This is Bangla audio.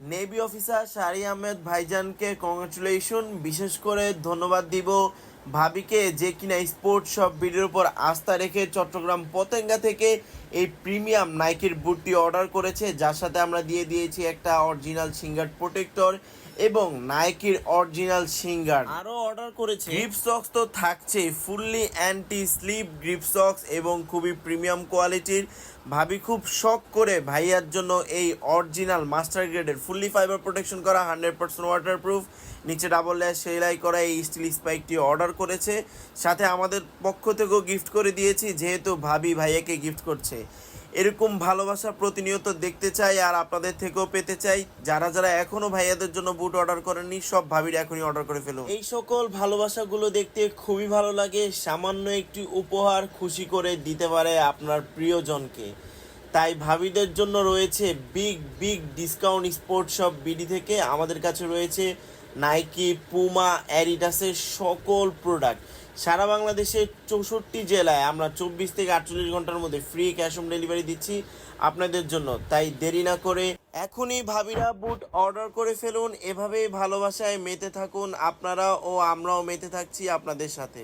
নেভি অফিসার শারি আহমেদ ভাইজানকে কংগ্রাচুলেশন বিশেষ করে ধন্যবাদ দিব ভাবিকে যে কিনা স্পোর্টস শপ ভিডিওর উপর আস্থা রেখে চট্টগ্রাম পতেঙ্গা থেকে এই প্রিমিয়াম নাইকির বুটটি অর্ডার করেছে যার সাথে আমরা দিয়ে দিয়েছি একটা অরিজিনাল সিঙ্গার প্রোটেক্টর এবং নাইকির অরিজিনাল সিঙ্গার আরও অর্ডার করেছে। গ্রিপ সক্স তো থাকছে fully anti slip grip socks এবং খুবই প্রিমিয়াম কোয়ালিটির ভাবি খুব শখ করে ভাইয়ার জন্য এই অরিজিনাল মাস্টার গ্রেডের ফুললি ফাইবার প্রোটেকশন করা হান্ড্রেড পার্সেন্ট ওয়াটারপ্রুফ নিচে ডাবল লেয়ার সেলাই করা এই স্টিল স্পাইকটি অর্ডার করেছে, সাথে আমাদের পক্ষ থেকেও গিফট করে দিয়েছি, যেহেতু ভাবি ভাইয়াকে গিফট করছে। এরকম ভালোবাসা প্রতিনিয়ত দেখতে চাই আর আপনাদের থেকেও পেতে চাই। যারা যারা এখনও ভাইয়াদের জন্য বুট অর্ডার করেননি, সব ভাবির এখনই অর্ডার করে ফেলুন। এই সকল ভালোবাসাগুলো দেখতে খুবই ভালো লাগে। সামান্য একটি উপহার খুশি করে দিতে পারে আপনার প্রিয়জনকে। তাই ভাবিদের জন্য রয়েছে big big discount sports shop BD থেকে। আমাদের কাছে রয়েছে নাইকি পুমা অ্যাডিডাসের সকল প্রোডাক্ট সারা বাংলাদেশের চৌষট্টি জেলায় আমরা চব্বিশ থেকে আটচল্লিশ ঘণ্টার মধ্যে ফ্রি ক্যাশ অন ডেলিভারি দিচ্ছি আপনাদের জন্য। তাই দেরি না করে এখনই ভাবিরা বুট অর্ডার করে ফেলুন। এভাবেই ভালোবাসায় মেতে থাকুন আপনারা ও আমরাও মেতে থাকছি আপনাদের সাথে।